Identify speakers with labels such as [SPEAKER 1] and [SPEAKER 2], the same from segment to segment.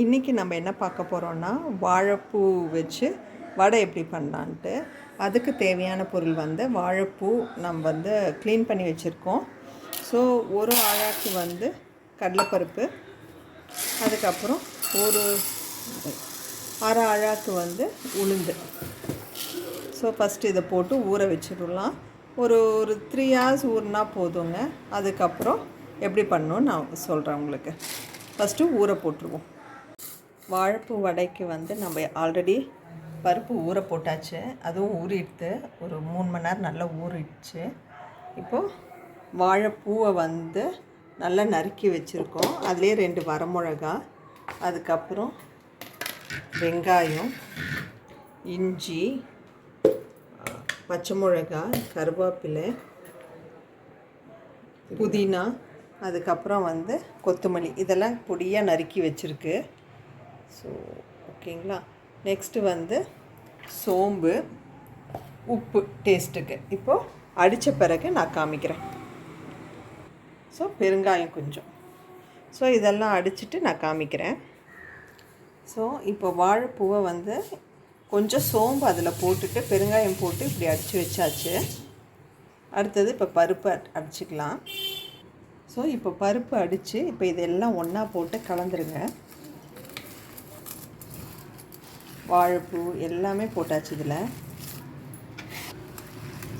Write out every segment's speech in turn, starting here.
[SPEAKER 1] இன்றைக்கி நம்ம என்ன பார்க்க போகிறோன்னா வாழைப்பூ வச்சு வடை எப்படி பண்ணலான்ட்டு. அதுக்கு தேவையான பொருள் வந்து வாழைப்பூ நம்ம வந்து க்ளீன் பண்ணி வச்சுருக்கோம். ஸோ ஒரு ஆழாக்கு வந்து கடலைப்பருப்பு அதுக்கப்புறம் ஒரு அரை அழாக்கு வந்து உளுந்து. ஸோ ஃபஸ்ட்டு இதை போட்டு ஊற வச்சிடலாம். ஒரு ஒரு த்ரீ ஹார்ஸ் ஊறினா போதுங்க. அதுக்கப்புறம் எப்படி பண்ணணும்னு நான் சொல்கிறேன் உங்களுக்கு. ஃபஸ்ட்டு ஊற போட்டுருவோம். வாழைப்பூ வடைக்கு வந்து நம்ம ஆல்ரெடி பருப்பு ஊற போட்டாச்சு. அதுவும் ஊறிடுத்து. ஒரு மூணு மணி நேரம் நல்லா ஊறிடுச்சு. இப்போது வாழைப்பூவை வந்து நல்லா நறுக்கி வச்சுருக்கோம். அதுலேயே ரெண்டு வரமிளகா அதுக்கப்புறம் வெங்காயம் இஞ்சி பச்சை மிளகா கருவேப்பிலை புதினா அதுக்கப்புறம் வந்து கொத்தமல்லி. இதெல்லாம் பொடியாக நறுக்கி வச்சுருக்கு. ஸோ ஓகேங்களா நெக்ஸ்ட்டு வந்து சோம்பு உப்பு டேஸ்ட்டுக்கு இப்போது அடித்த பிறகு நான் காமிக்கிறேன். ஸோ பெருங்காயம் கொஞ்சம். ஸோ இதெல்லாம் அடிச்சுட்டு நான் காமிக்கிறேன். ஸோ இப்போ வாழைப்பூவை வந்து கொஞ்சம் சோம்பு அதில் போட்டுட்டு பெருங்காயம் போட்டு இப்படி அடித்து வச்சாச்சு. அடுத்தது இப்போ பருப்பு அடிச்சுக்கலாம். ஸோ இப்போ பருப்பு அடித்து இப்போ இதெல்லாம் ஒன்றா போட்டு கலந்துருங்க. வாழைப்பூ எல்லாமே போட்டாச்சு இதில்.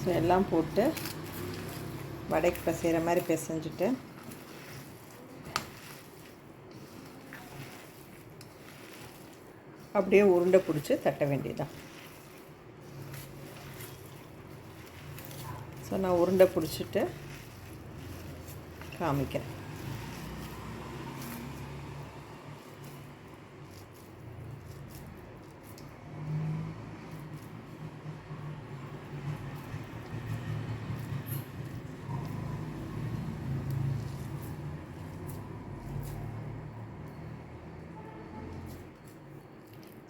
[SPEAKER 1] ஸோ எல்லாம் போட்டு வடைக்கு பசைகிற மாதிரி பிசைஞ்சிட்டு. அப்படியே உருண்டை பிடிச்சி தட்ட வேண்டியதான் ஸோ நான் உருண்டை பிடிச்சிட்டு காமிக்கிறேன்.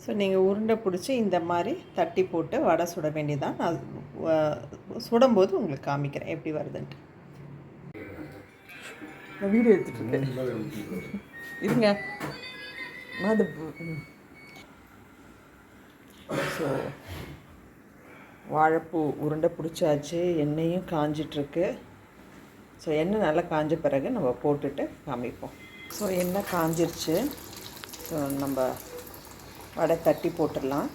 [SPEAKER 1] ஸோ நீங்கள் உருண்டை பிடிச்சி இந்த மாதிரி தட்டி போட்டு வடை சுட வேண்டியதான் நான் சுடும்போது உங்களுக்கு காமிக்கிறேன். எப்படி வருதுன்ட்டு. நான் வீடியோ எடுத்துகிட்டு இருங்க. அது ஸோ வாழைப்பூ உருண்டை பிடிச்சாச்சு. எண்ணெயும் காஞ்சிட்ருக்கு. ஸோ எண்ணெய் நல்லா காஞ்ச பிறகு நம்ம போட்டுட்டு காமிப்போம். ஸோ எண்ணெய் காஞ்சிருச்சு. ஸோ நம்ம வடை தட்டி போட்டுடலாம்.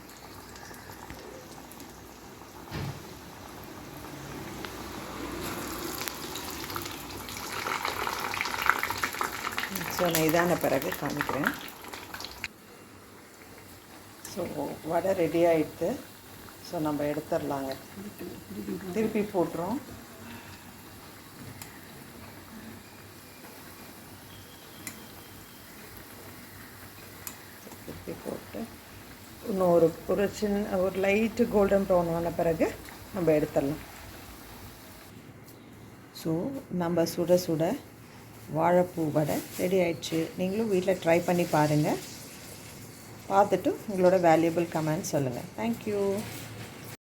[SPEAKER 1] ஸோ நான் இதான பிறகு காமிக்கிறேன். ஸோ வடை ரெடி ஆகிடுது ஸோ நம்ம எடுத்துடலாங்க. திருப்பி போட்டுரும் திருப்பி போட்டு இன்னும் ஒரு ஒரு சின்ன ஒரு லைட்டு கோல்டன் ப்ரௌன் ஆன பிறகு நம்ம எடுத்துடலாம். ஸோ நம்ம சுட சுட வாழைப்பூ வடை ரெடி ஆயிடுச்சு. நீங்களும் வீட்டில் ட்ரை பண்ணி பாருங்கள் பார்த்துட்டு உங்களோட வேல்யூபிள் கமெண்ட் சொல்லுங்கள் தேங்க்யூ